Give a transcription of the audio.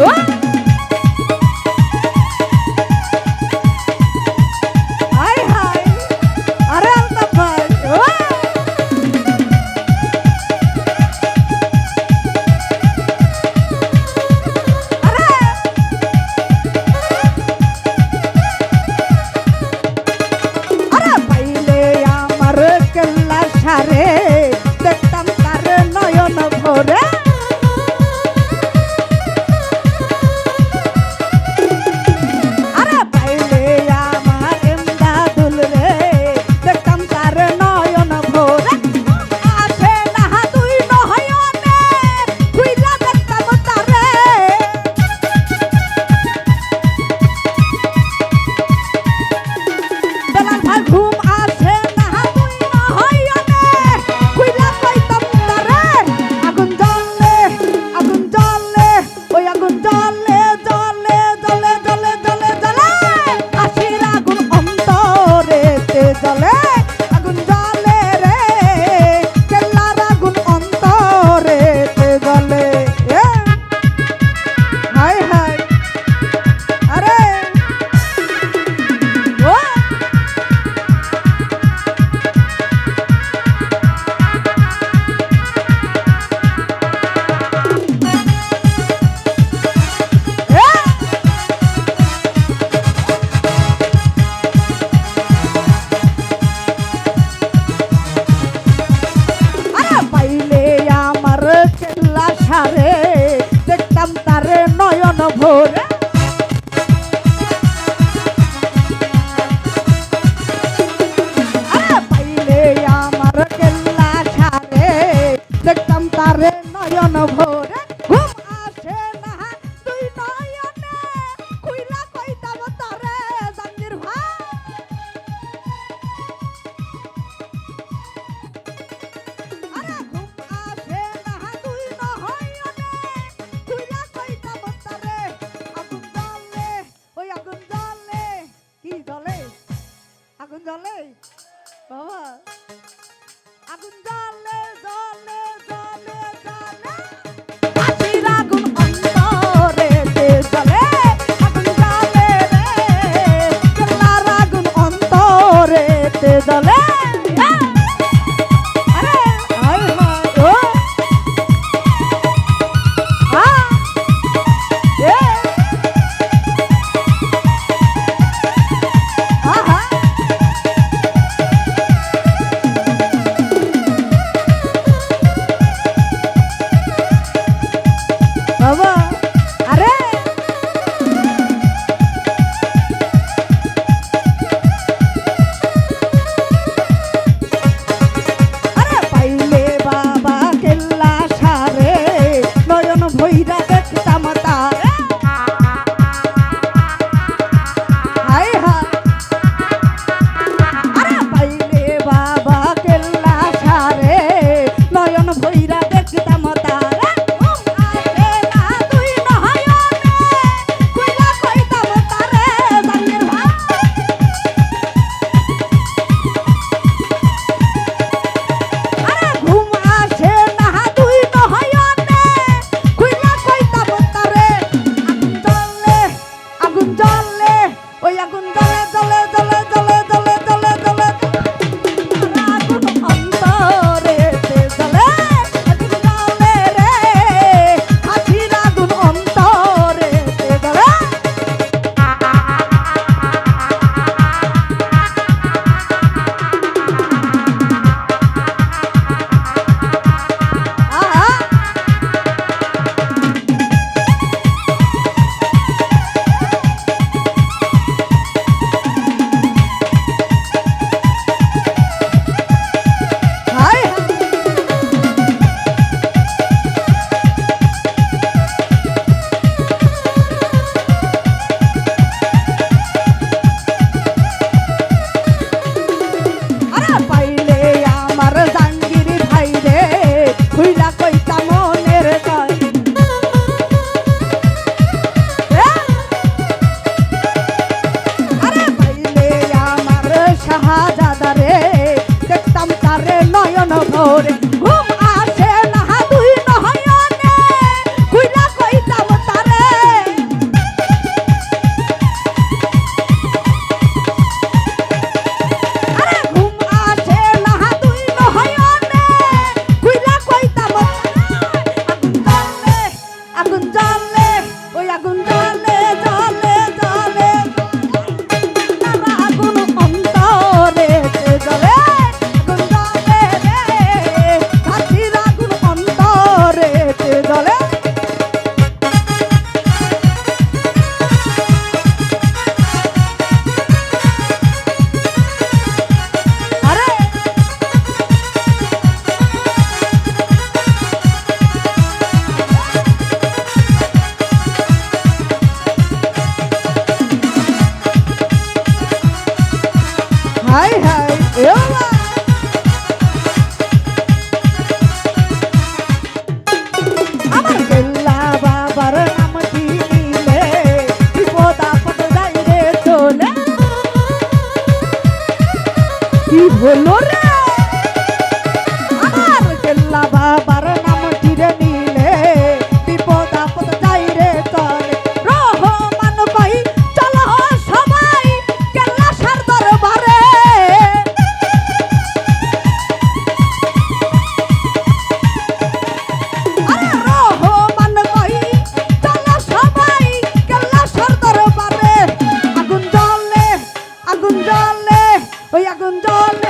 哇 হলো রে আমার কেল্লা বাবার নাম টিরে নিলে, বিপদ আপদ যাই রে চলে। রহমান ভাই, চল সবাই, কেল্লা সার দরবারে। আরে রহমান ভাই, চল সবাই, কেল্লা সার দরবারে। আগুন জ্বলে আগুন জ্বলে, ওই আগুন জ্বলে।